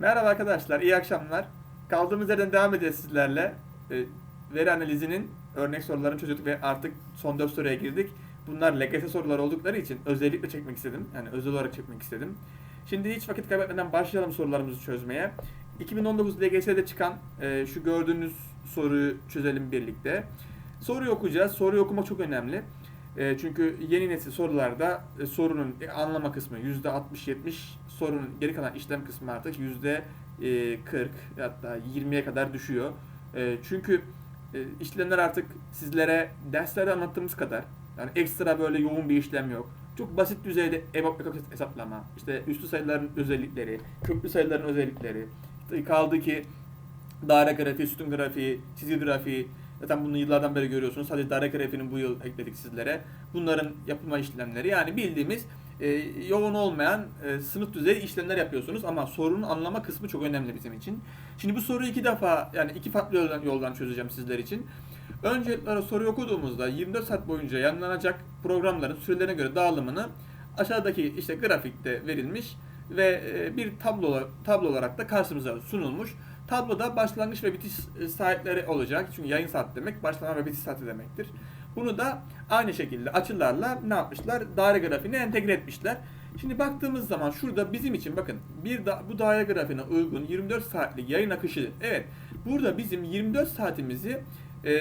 Merhaba arkadaşlar, iyi akşamlar. Kaldığımız yerden devam edeceğiz sizlerle. Ee, veri analizinin örnek sorularını çözdük ve artık son 4 soruya girdik. Bunlar LGS soruları oldukları için özellikle çekmek istedim. Yani özel olarak çekmek istedim. Şimdi hiç vakit kaybetmeden başlayalım sorularımızı çözmeye. 2019 LGS'de çıkan e, şu gördüğünüz soruyu çözelim birlikte. Soruyu okuyacağız. Soruyu okumak çok önemli. E, çünkü yeni nesil sorularda e, sorunun anlama kısmı %60-70, sorunun geri kalan işlem kısmı artık %40 hatta 20'ye kadar düşüyor. E, çünkü e, işlemler artık sizlere derslerde anlattığımız kadar yani ekstra böyle yoğun bir işlem yok. Çok basit düzeyde ekok hesaplama, işte üstü sayıların özellikleri, köklü sayıların özellikleri, kaldı ki daire grafiği, sütun grafiği, çizgi grafiği, zaten bunu yıllardan beri görüyorsunuz. Sadece daire grafiğini bu yıl ekledik sizlere. Bunların yapılma işlemleri yani bildiğimiz e, yoğun olmayan e, sınıf düzeyi işlemler yapıyorsunuz ama sorunun anlama kısmı çok önemli bizim için. Şimdi bu soruyu iki defa yani iki farklı yoldan, yoldan çözeceğim sizler için. Öncelikle soruyu okuduğumuzda 24 saat boyunca yayınlanacak programların sürelerine göre dağılımını aşağıdaki işte grafikte verilmiş ve e, bir tablo tablo olarak da karşımıza sunulmuş. Tabloda başlangıç ve bitiş saatleri olacak. Çünkü yayın saat demek başlama ve bitiş saati demektir. Bunu da aynı şekilde açılarla ne yapmışlar? Daire grafiğine entegre etmişler. Şimdi baktığımız zaman şurada bizim için bakın bir da, bu daire grafiğine uygun 24 saatlik yayın akışı. Evet burada bizim 24 saatimizi e,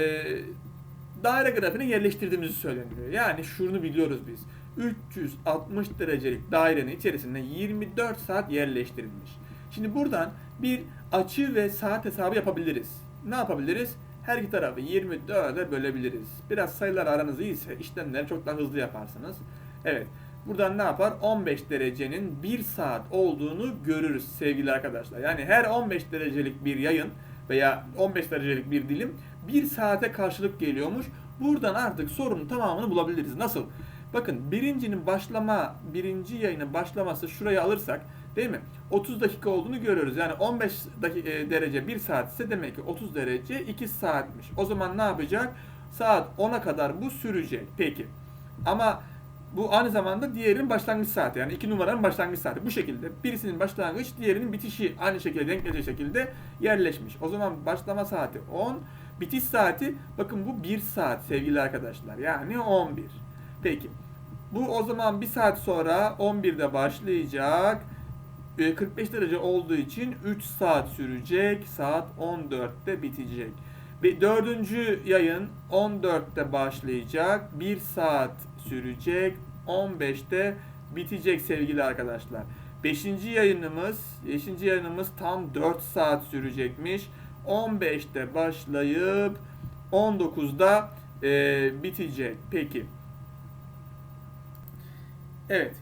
daire grafiğine yerleştirdiğimizi söyleniyor. Yani şunu biliyoruz biz. 360 derecelik dairenin içerisinde 24 saat yerleştirilmiş. Şimdi buradan bir açı ve saat hesabı yapabiliriz. Ne yapabiliriz? Her iki tarafı 24'e bölebiliriz. Biraz sayılar aranız iyiyse işlemleri çok daha hızlı yaparsınız. Evet. Buradan ne yapar? 15 derecenin 1 saat olduğunu görürüz sevgili arkadaşlar. Yani her 15 derecelik bir yayın veya 15 derecelik bir dilim 1 saate karşılık geliyormuş. Buradan artık sorunun tamamını bulabiliriz. Nasıl? Bakın birincinin başlama, birinci yayının başlaması şuraya alırsak değil mi? 30 dakika olduğunu görüyoruz. Yani 15 dakika, e, derece 1 saat ise demek ki 30 derece 2 saatmiş. O zaman ne yapacak? Saat 10'a kadar bu sürecek. Peki. Ama bu aynı zamanda diğerinin başlangıç saati. Yani iki numaranın başlangıç saati. Bu şekilde birisinin başlangıç, diğerinin bitişi aynı şekilde denk gelecek şekilde yerleşmiş. O zaman başlama saati 10, bitiş saati bakın bu 1 saat sevgili arkadaşlar. Yani 11. Peki. Bu o zaman 1 saat sonra 11'de başlayacak. 45 derece olduğu için 3 saat sürecek. Saat 14'te bitecek. Ve dördüncü yayın 14'te başlayacak. 1 saat sürecek. 15'te bitecek sevgili arkadaşlar. 5. yayınımız, 5. yayınımız tam 4 saat sürecekmiş. 15'te başlayıp 19'da e, bitecek. Peki. Evet.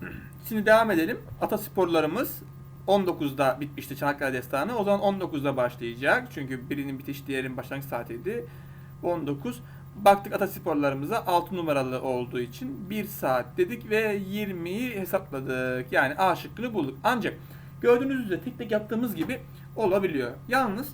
Şimdi devam edelim. Atasporlarımız 19'da bitmişti Çanakkale Destanı. O zaman 19'da başlayacak. Çünkü birinin bitiş diğerinin başlangıç saatiydi. 19. Baktık atasporlarımıza 6 numaralı olduğu için 1 saat dedik ve 20'yi hesapladık. Yani A şıkkını bulduk. Ancak gördüğünüz üzere tek tek yaptığımız gibi olabiliyor. Yalnız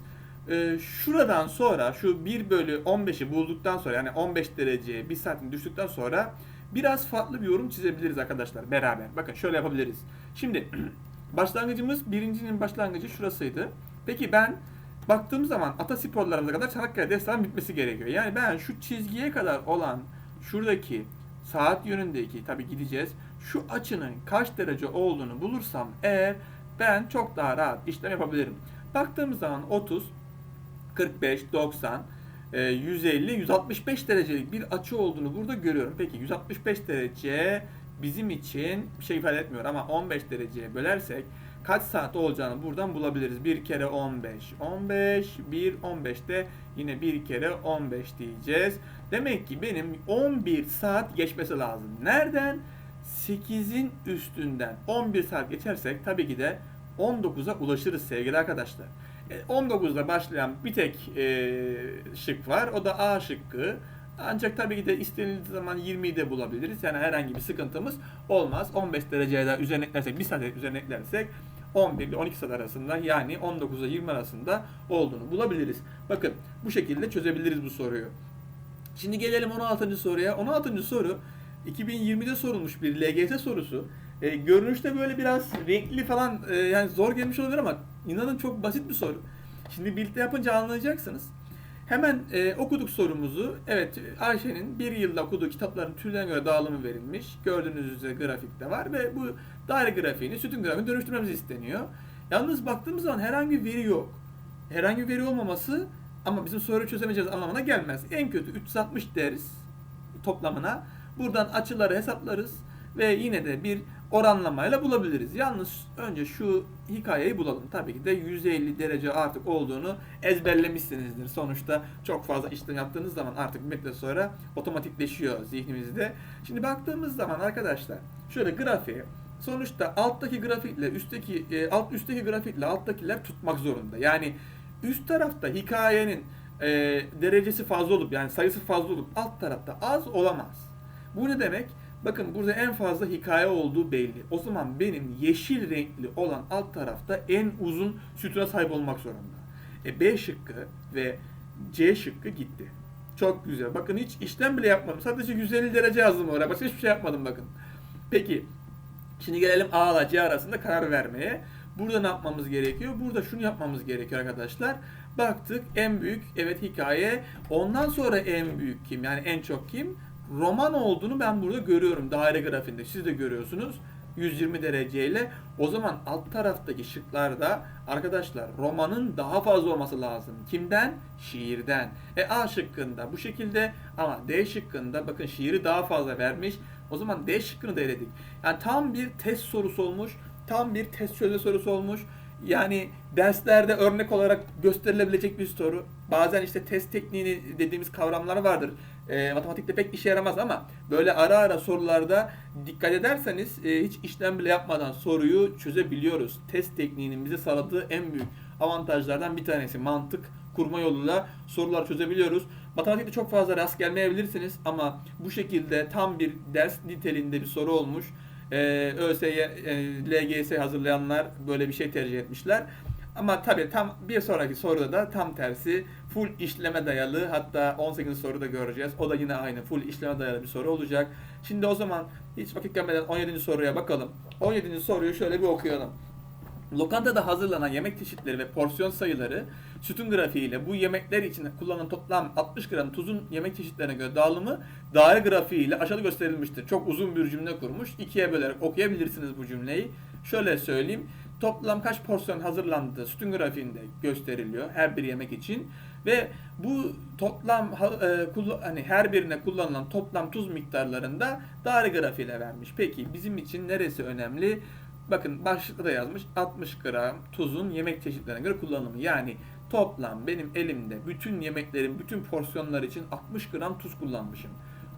e, şuradan sonra şu 1 bölü 15'i bulduktan sonra yani 15 dereceye 1 saatin düştükten sonra biraz farklı bir yorum çizebiliriz arkadaşlar beraber. Bakın şöyle yapabiliriz. Şimdi başlangıcımız birincinin başlangıcı şurasıydı. Peki ben baktığım zaman atasporlarımıza kadar Çanakkale Destanı bitmesi gerekiyor. Yani ben şu çizgiye kadar olan şuradaki saat yönündeki tabi gideceğiz. Şu açının kaç derece olduğunu bulursam eğer ben çok daha rahat işlem yapabilirim. Baktığımız zaman 30, 45, 90, 150, 165 derecelik bir açı olduğunu burada görüyorum. Peki 165 derece bizim için bir şey ifade etmiyor ama 15 dereceye bölersek kaç saat olacağını buradan bulabiliriz. 1 kere 15, 15, 1, 15'te yine 1 kere 15 diyeceğiz. Demek ki benim 11 saat geçmesi lazım. Nereden? 8'in üstünden 11 saat geçersek tabii ki de 19'a ulaşırız sevgili arkadaşlar. 19'da başlayan bir tek e, şık var. O da A şıkkı. Ancak tabii ki de istenildiği zaman 20'yi de bulabiliriz. Yani herhangi bir sıkıntımız olmaz. 15 dereceye daha üzerine eklersek, bir saat üzerine eklersek 11 ile 12 saat arasında yani 19 ile 20 arasında olduğunu bulabiliriz. Bakın bu şekilde çözebiliriz bu soruyu. Şimdi gelelim 16. soruya. 16. soru 2020'de sorulmuş bir LGS sorusu E, görünüşte böyle biraz renkli falan e, yani zor gelmiş olabilir ama inanın çok basit bir soru. Şimdi birlikte yapınca anlayacaksınız. Hemen e, okuduk sorumuzu. Evet Ayşe'nin bir yılda okuduğu kitapların türlerine göre dağılımı verilmiş. Gördüğünüz üzere grafikte var ve bu daire grafiğini sütun grafiğine dönüştürmemiz isteniyor. Yalnız baktığımız zaman herhangi bir veri yok. Herhangi bir veri olmaması ama bizim soruyu çözemeyeceğiz anlamına gelmez. En kötü 360 deriz toplamına. Buradan açıları hesaplarız ve yine de bir oranlamayla bulabiliriz. Yalnız önce şu hikayeyi bulalım. Tabii ki de 150 derece artık olduğunu ezberlemişsinizdir. Sonuçta çok fazla işlem yaptığınız zaman artık bir müddet sonra otomatikleşiyor zihnimizde. Şimdi baktığımız zaman arkadaşlar şöyle grafiğe sonuçta alttaki grafikle üstteki e, alt üstteki grafikle alttakiler tutmak zorunda. Yani üst tarafta hikayenin e, derecesi fazla olup yani sayısı fazla olup alt tarafta az olamaz. Bu ne demek? Bakın burada en fazla hikaye olduğu belli. O zaman benim yeşil renkli olan alt tarafta en uzun sütuna sahip olmak zorunda. E B şıkkı ve C şıkkı gitti. Çok güzel. Bakın hiç işlem bile yapmadım. Sadece 150 derece yazdım oraya. Başka hiçbir şey yapmadım bakın. Peki. Şimdi gelelim A ile C arasında karar vermeye. Burada ne yapmamız gerekiyor? Burada şunu yapmamız gerekiyor arkadaşlar. Baktık en büyük evet hikaye. Ondan sonra en büyük kim? Yani en çok kim? Roman olduğunu ben burada görüyorum daire grafiğinde. Siz de görüyorsunuz. 120 dereceyle. O zaman alt taraftaki şıklarda arkadaşlar romanın daha fazla olması lazım. Kimden? Şiirden. E A şıkkında bu şekilde ama D şıkkında bakın şiiri daha fazla vermiş. O zaman D şıkkını da eledik. Yani tam bir test sorusu olmuş. Tam bir test çözme sorusu olmuş. Yani derslerde örnek olarak gösterilebilecek bir soru. Bazen işte test tekniğini dediğimiz kavramlar vardır. E, matematikte pek işe yaramaz ama böyle ara ara sorularda dikkat ederseniz e, hiç işlem bile yapmadan soruyu çözebiliyoruz. Test tekniğinin bize sağladığı en büyük avantajlardan bir tanesi mantık kurma yoluyla sorular çözebiliyoruz. Matematikte çok fazla rast gelmeyebilirsiniz ama bu şekilde tam bir ders niteliğinde bir soru olmuş. Ee, ÖSY, e, LGS hazırlayanlar böyle bir şey tercih etmişler. Ama tabii tam bir sonraki soruda da tam tersi full işleme dayalı hatta 18. soruda göreceğiz. O da yine aynı full işleme dayalı bir soru olacak. Şimdi o zaman hiç vakit gelmeden 17. soruya bakalım. 17. soruyu şöyle bir okuyalım. Lokantada hazırlanan yemek çeşitleri ve porsiyon sayıları sütun grafiğiyle bu yemekler için kullanılan toplam 60 gram tuzun yemek çeşitlerine göre dağılımı daire grafiğiyle aşağıda gösterilmiştir. Çok uzun bir cümle kurmuş. İkiye bölerek okuyabilirsiniz bu cümleyi. Şöyle söyleyeyim. Toplam kaç porsiyon hazırlandığı sütun grafiğinde gösteriliyor her bir yemek için ve bu toplam e, hani her birine kullanılan toplam tuz miktarlarında daire grafiğiyle vermiş. Peki bizim için neresi önemli? Bakın başlıkta da yazmış 60 gram tuzun yemek çeşitlerine göre kullanımı. Yani toplam benim elimde bütün yemeklerin bütün porsiyonlar için 60 gram tuz kullanmışım.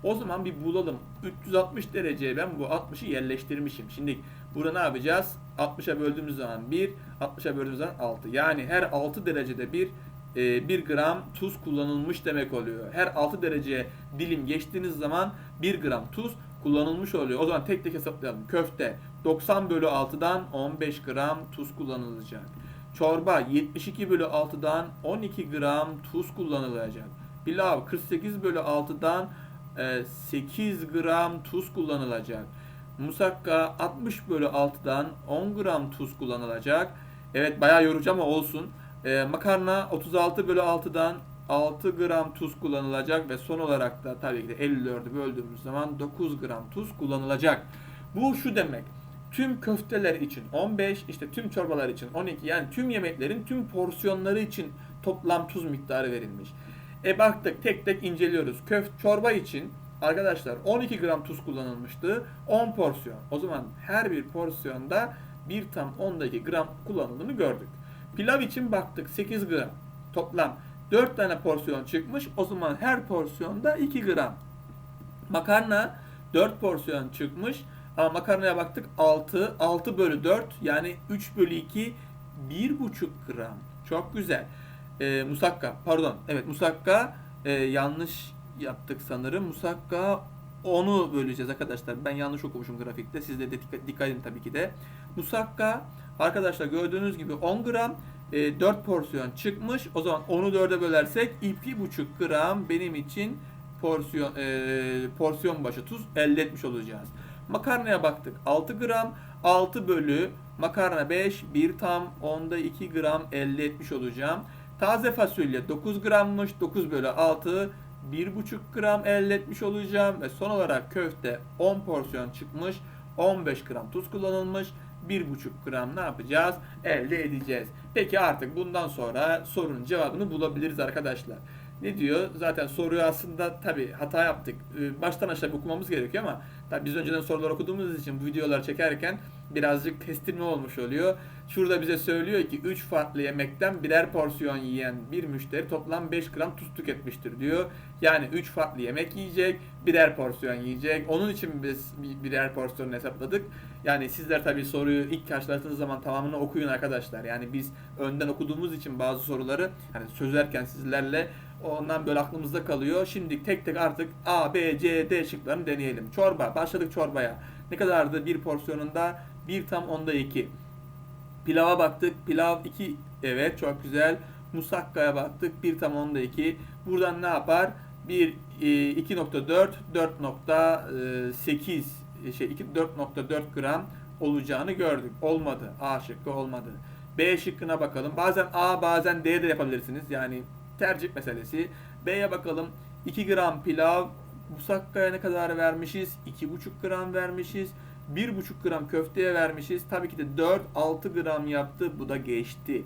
O zaman bir bulalım. 360 dereceye ben bu 60'ı yerleştirmişim. Şimdi burada ne yapacağız? 60'a böldüğümüz zaman 1, 60'a böldüğümüz zaman 6. Yani her 6 derecede bir e, 1 gram tuz kullanılmış demek oluyor. Her 6 derece dilim geçtiğiniz zaman 1 gram tuz kullanılmış oluyor. O zaman tek tek hesaplayalım. Köfte 90 bölü 6'dan 15 gram tuz kullanılacak. Çorba 72 bölü 6'dan 12 gram tuz kullanılacak. Pilav 48 bölü 6'dan e, 8 gram tuz kullanılacak. Musakka 60 bölü 6'dan 10 gram tuz kullanılacak. Evet bayağı yorucu ama olsun. E, makarna 36 bölü 6'dan 6 gram tuz kullanılacak ve son olarak da tabii ki de 54'ü böldüğümüz zaman 9 gram tuz kullanılacak. Bu şu demek. Tüm köfteler için 15, işte tüm çorbalar için 12 yani tüm yemeklerin tüm porsiyonları için toplam tuz miktarı verilmiş. E baktık tek tek inceliyoruz. Köft çorba için arkadaşlar 12 gram tuz kullanılmıştı. 10 porsiyon. O zaman her bir porsiyonda 1 tam 10'daki gram kullanıldığını gördük. Pilav için baktık 8 gram. Toplam 4 tane porsiyon çıkmış. O zaman her porsiyonda 2 gram. Makarna 4 porsiyon çıkmış. Ama makarnaya baktık 6. 6 bölü 4 yani 3 bölü 2 1,5 gram. Çok güzel. Ee, musakka pardon. Evet musakka e, yanlış yaptık sanırım. Musakka 10'u böleceğiz arkadaşlar. Ben yanlış okumuşum grafikte. Siz de dikkat, edin tabii ki de. Musakka arkadaşlar gördüğünüz gibi 10 gram e, 4 porsiyon çıkmış. O zaman 10'u 4'e bölersek 2,5 gram benim için porsiyon e, porsiyon başı tuz elde etmiş olacağız. Makarnaya baktık 6 gram 6 bölü makarna 5 1 tam onda 2 gram elde etmiş olacağım. Taze fasulye 9 grammış 9 bölü 6 1,5 gram elde etmiş olacağım ve son olarak köfte 10 porsiyon çıkmış 15 gram tuz kullanılmış 1,5 gram ne yapacağız? Elde edeceğiz. Peki artık bundan sonra sorunun cevabını bulabiliriz arkadaşlar. Ne diyor? Zaten soruyu aslında tabi hata yaptık. Ee, Baştan aşağı okumamız gerekiyor ama tabi biz önceden sorular okuduğumuz için bu videoları çekerken birazcık kestirme olmuş oluyor. Şurada bize söylüyor ki 3 farklı yemekten birer porsiyon yiyen bir müşteri toplam 5 gram tuz tüketmiştir diyor. Yani 3 farklı yemek yiyecek, birer porsiyon yiyecek. Onun için biz bir- birer porsiyon hesapladık. Yani sizler tabii soruyu ilk karşılaştığınız zaman tamamını okuyun arkadaşlar. Yani biz önden okuduğumuz için bazı soruları hani çözerken sizlerle ondan böyle aklımızda kalıyor. Şimdi tek tek artık A, B, C, D şıklarını deneyelim. Çorba. Başladık çorbaya. Ne kadardı bir porsiyonunda? 1 tam onda 2. Pilava baktık. Pilav 2. Evet çok güzel. Musakkaya baktık. 1 tam onda 2. Buradan ne yapar? 1 e, 2.4 4.8 e, şey 2 4.4 gram olacağını gördük. Olmadı. A şıkkı olmadı. B şıkkına bakalım. Bazen A bazen D de yapabilirsiniz. Yani tercih meselesi. B'ye bakalım. 2 gram pilav musakkaya ne kadar vermişiz? 2,5 gram vermişiz. 1,5 gram köfteye vermişiz. Tabii ki de 4-6 gram yaptı. Bu da geçti.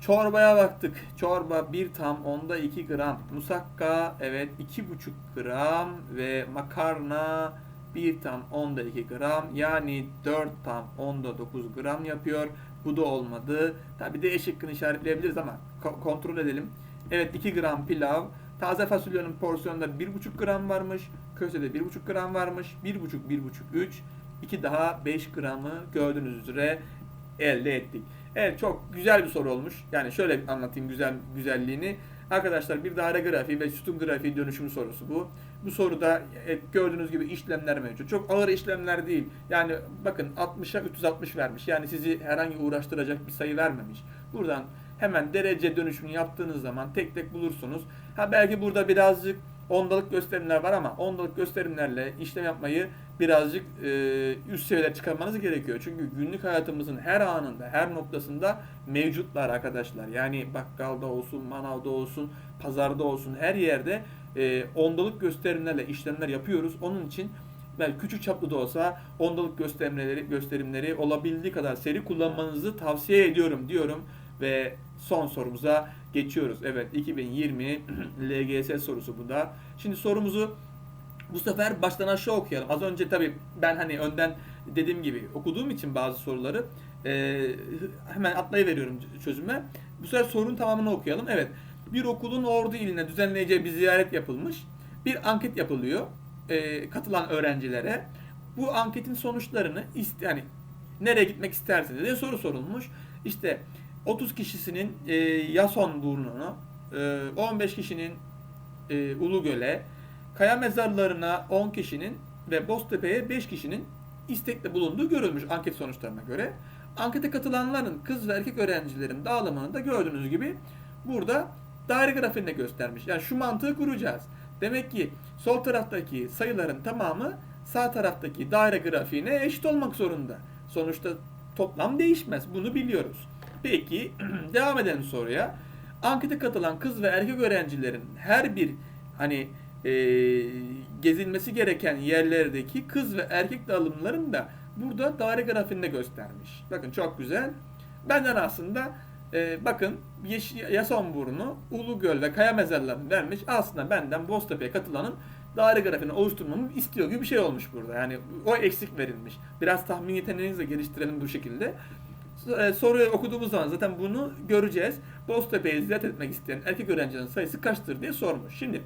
Çorbaya baktık. Çorba 1 tam onda 2 gram. Musakka evet 2,5 gram ve makarna 1 tam onda 2 gram. Yani 4 tam onda 9 gram yapıyor. Bu da olmadı. Tabi D şıkkını işaretleyebiliriz ama ko- kontrol edelim. Evet 2 gram pilav. Taze fasulyenin porsiyonunda 1,5 gram varmış. Köftede 1,5 gram varmış. 1,5 1,5 3. 2 daha 5 gramı gördüğünüz üzere elde ettik. Evet çok güzel bir soru olmuş. Yani şöyle anlatayım güzel güzelliğini. Arkadaşlar bir daire grafiği ve sütun grafiği dönüşümü sorusu bu. Bu soruda evet, gördüğünüz gibi işlemler mevcut. Çok ağır işlemler değil. Yani bakın 60'a 360 vermiş. Yani sizi herhangi uğraştıracak bir sayı vermemiş. Buradan hemen derece dönüşümünü yaptığınız zaman tek tek bulursunuz. Ha belki burada birazcık ondalık gösterimler var ama ondalık gösterimlerle işlem yapmayı birazcık e, üst seviyeler çıkarmanız gerekiyor. Çünkü günlük hayatımızın her anında, her noktasında mevcutlar arkadaşlar. Yani bakkalda olsun, manavda olsun, pazarda olsun her yerde e, ondalık gösterimlerle işlemler yapıyoruz. Onun için belki küçük çaplı da olsa ondalık gösterimleri gösterimleri olabildiği kadar seri kullanmanızı tavsiye ediyorum diyorum ve son sorumuza geçiyoruz. Evet 2020 LGS sorusu bu da. Şimdi sorumuzu bu sefer baştan aşağı okuyalım. Az önce tabii ben hani önden dediğim gibi okuduğum için bazı soruları e, hemen atlayıveriyorum çözüme. Bu sefer sorunun tamamını okuyalım. Evet. Bir okulun Ordu iline düzenleyeceği bir ziyaret yapılmış. Bir anket yapılıyor e, katılan öğrencilere. Bu anketin sonuçlarını yani nereye gitmek istersiniz diye soru sorulmuş. İşte 30 kişisinin e, Yason burnunu, e, 15 kişinin e, Ulugöl'e, Kaya mezarlarına 10 kişinin ve Boztepe'ye 5 kişinin istekte bulunduğu görülmüş anket sonuçlarına göre. Ankete katılanların kız ve erkek öğrencilerin dağılımını da gördüğünüz gibi burada daire grafiğinde göstermiş. Yani şu mantığı kuracağız. Demek ki sol taraftaki sayıların tamamı sağ taraftaki daire grafiğine eşit olmak zorunda. Sonuçta toplam değişmez. Bunu biliyoruz. Peki devam edelim soruya. Ankete katılan kız ve erkek öğrencilerin her bir hani e, gezilmesi gereken yerlerdeki kız ve erkek dağılımlarını da burada daire grafiğinde göstermiş. Bakın çok güzel. Benden aslında e, bakın Yasonburnu, Ulugöl ve Kaya mezarlarını vermiş. Aslında benden Boztepe'ye katılanın daire grafiğini oluşturmamı istiyor gibi bir şey olmuş burada. Yani o eksik verilmiş. Biraz tahmin yeteneğinizi de geliştirelim bu şekilde. E, soruyu okuduğumuz zaman zaten bunu göreceğiz. Boztepe'yi ziyaret etmek isteyen erkek öğrencilerin sayısı kaçtır diye sormuş. Şimdi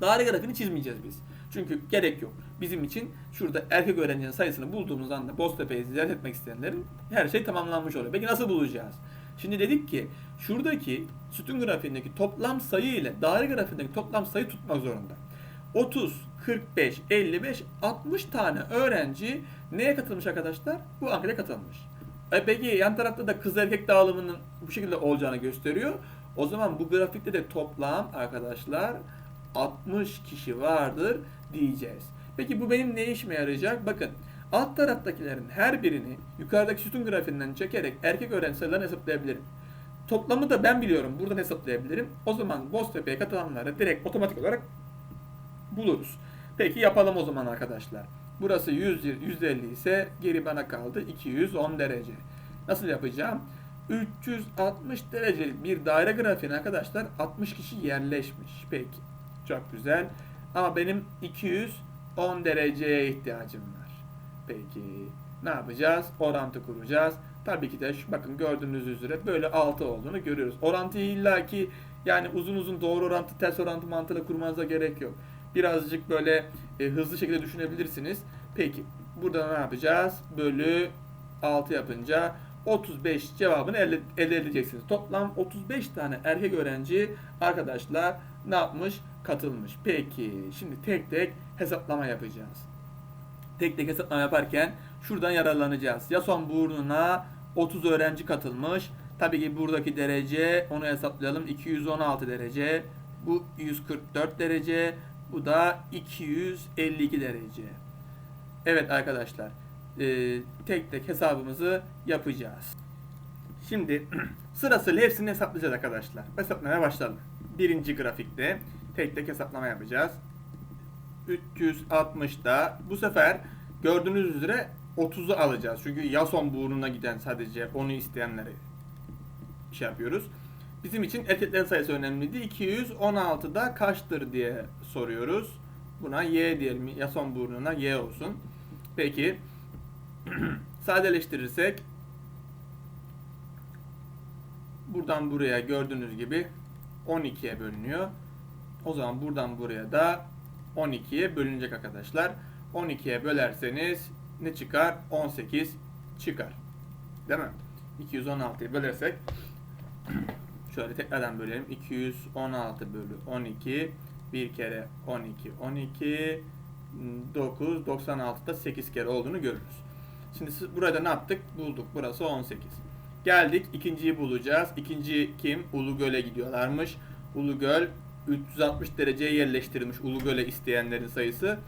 daire grafiğini çizmeyeceğiz biz. Çünkü gerek yok. Bizim için şurada erkek öğrencinin sayısını bulduğumuz anda Boztepe'yi ziyaret etmek isteyenlerin her şey tamamlanmış oluyor. Peki nasıl bulacağız? Şimdi dedik ki şuradaki sütun grafiğindeki toplam sayı ile daire grafiğindeki toplam sayı tutmak zorunda. 30, 45, 55, 60 tane öğrenci neye katılmış arkadaşlar? Bu ankete katılmış. E peki yan tarafta da kız erkek dağılımının bu şekilde olacağını gösteriyor. O zaman bu grafikte de toplam arkadaşlar 60 kişi vardır diyeceğiz. Peki bu benim ne işime yarayacak? Bakın alt taraftakilerin her birini yukarıdaki sütun grafiğinden çekerek erkek öğrenci sayılarını hesaplayabilirim. Toplamı da ben biliyorum. Buradan hesaplayabilirim. O zaman Boztepe'ye katılanları direkt otomatik olarak buluruz. Peki yapalım o zaman arkadaşlar. Burası 100, 150 ise geri bana kaldı 210 derece. Nasıl yapacağım? 360 derecelik bir daire grafiğine arkadaşlar 60 kişi yerleşmiş. Peki. Çok güzel. Ama benim 210 dereceye ihtiyacım var. Peki. Ne yapacağız? Orantı kuracağız. Tabii ki de şu, bakın gördüğünüz üzere böyle 6 olduğunu görüyoruz. Orantıyı illaki yani uzun uzun doğru orantı, ters orantı mantığıyla kurmanıza gerek yok. Birazcık böyle e, hızlı şekilde düşünebilirsiniz. Peki burada ne yapacağız? Bölü 6 yapınca 35 cevabını elde, elde edeceksiniz. Toplam 35 tane erkek öğrenci arkadaşlar ne yapmış? Katılmış. Peki şimdi tek tek hesaplama yapacağız. Tek tek hesaplama yaparken şuradan yararlanacağız. Ya son burnuna 30 öğrenci katılmış. Tabii ki buradaki derece onu hesaplayalım. 216 derece. Bu 144 derece. Bu da 252 derece. Evet arkadaşlar. e, tek tek hesabımızı yapacağız. Şimdi sırasıyla hepsini hesaplayacağız arkadaşlar. Hesaplamaya başlayalım. Birinci grafikte tek tek hesaplama yapacağız. 360'da bu sefer gördüğünüz üzere 30'u alacağız. Çünkü Yason burnuna giden sadece onu isteyenleri şey yapıyoruz. Bizim için erkeklerin sayısı önemliydi. 216'da kaçtır diye soruyoruz. Buna y diyelim. Yason burnuna y olsun. Peki sadeleştirirsek buradan buraya gördüğünüz gibi 12'ye bölünüyor. O zaman buradan buraya da 12'ye bölünecek arkadaşlar. 12'ye bölerseniz ne çıkar? 18 çıkar. Değil mi? 216'yı bölersek şöyle tekrardan bölelim. 216 bölü 12 bir kere 12 12 9 96'da 8 kere olduğunu görürüz. Şimdi siz burada ne yaptık? Bulduk. Burası 18. Geldik ikinciyi bulacağız. İkinci kim? Ulugöl'e gidiyorlarmış. Ulugöl 360 dereceye yerleştirilmiş Ulugöl'e isteyenlerin sayısı.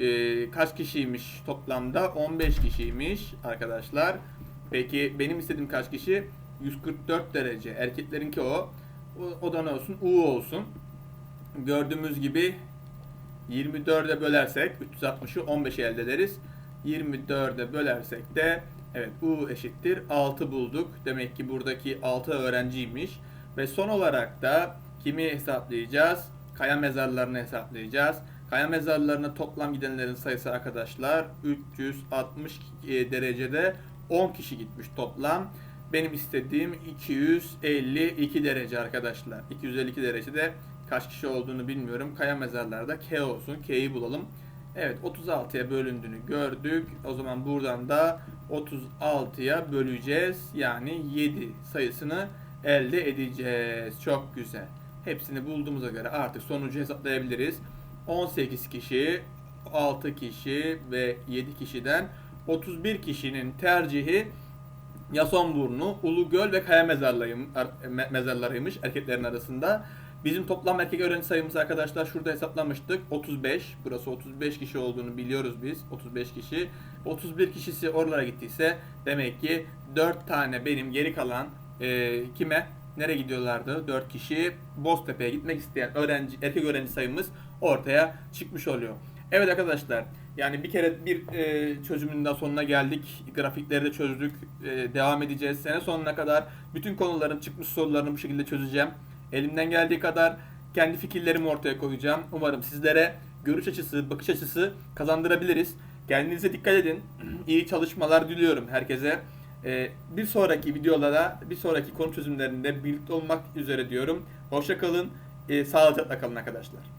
Ee, kaç kişiymiş toplamda? 15 kişiymiş arkadaşlar. Peki benim istediğim kaç kişi? 144 derece. Erkeklerinki o. O, o da ne olsun? U olsun. Gördüğümüz gibi 24'e bölersek 360'ı 15'e elde ederiz. 24'e bölersek de evet U eşittir 6 bulduk. Demek ki buradaki 6 öğrenciymiş. Ve son olarak da kimi hesaplayacağız? Kaya mezarlarını hesaplayacağız. Kaya mezarlarına toplam gidenlerin sayısı arkadaşlar 360 derecede 10 kişi gitmiş toplam. Benim istediğim 252 derece arkadaşlar. 252 derecede kaç kişi olduğunu bilmiyorum. Kaya mezarlarda K olsun. K'yi bulalım. Evet 36'ya bölündüğünü gördük. O zaman buradan da 36'ya böleceğiz. Yani 7 sayısını elde edeceğiz. Çok güzel. Hepsini bulduğumuza göre artık sonucu hesaplayabiliriz. 18 kişi, 6 kişi ve 7 kişiden 31 kişinin tercihi Yasonburnu, Ulugöl ve Kaya me- mezarlarıymış erkeklerin arasında. Bizim toplam erkek öğrenci sayımız arkadaşlar şurada hesaplamıştık. 35. Burası 35 kişi olduğunu biliyoruz biz. 35 kişi. 31 kişisi oralara gittiyse demek ki 4 tane benim geri kalan e, kime nereye gidiyorlardı? 4 kişi Boztepe'ye gitmek isteyen öğrenci erkek öğrenci sayımız ortaya çıkmış oluyor. Evet arkadaşlar yani bir kere bir e, çözümün daha sonuna geldik. Grafikleri de çözdük. E, devam edeceğiz. Sene sonuna kadar bütün konuların çıkmış sorularını bu şekilde çözeceğim. Elimden geldiği kadar kendi fikirlerimi ortaya koyacağım. Umarım sizlere görüş açısı, bakış açısı kazandırabiliriz. Kendinize dikkat edin. İyi çalışmalar diliyorum herkese. E, bir sonraki videolara, bir sonraki konu çözümlerinde birlikte olmak üzere diyorum. Hoşça kalın. E, sağlıcakla kalın arkadaşlar.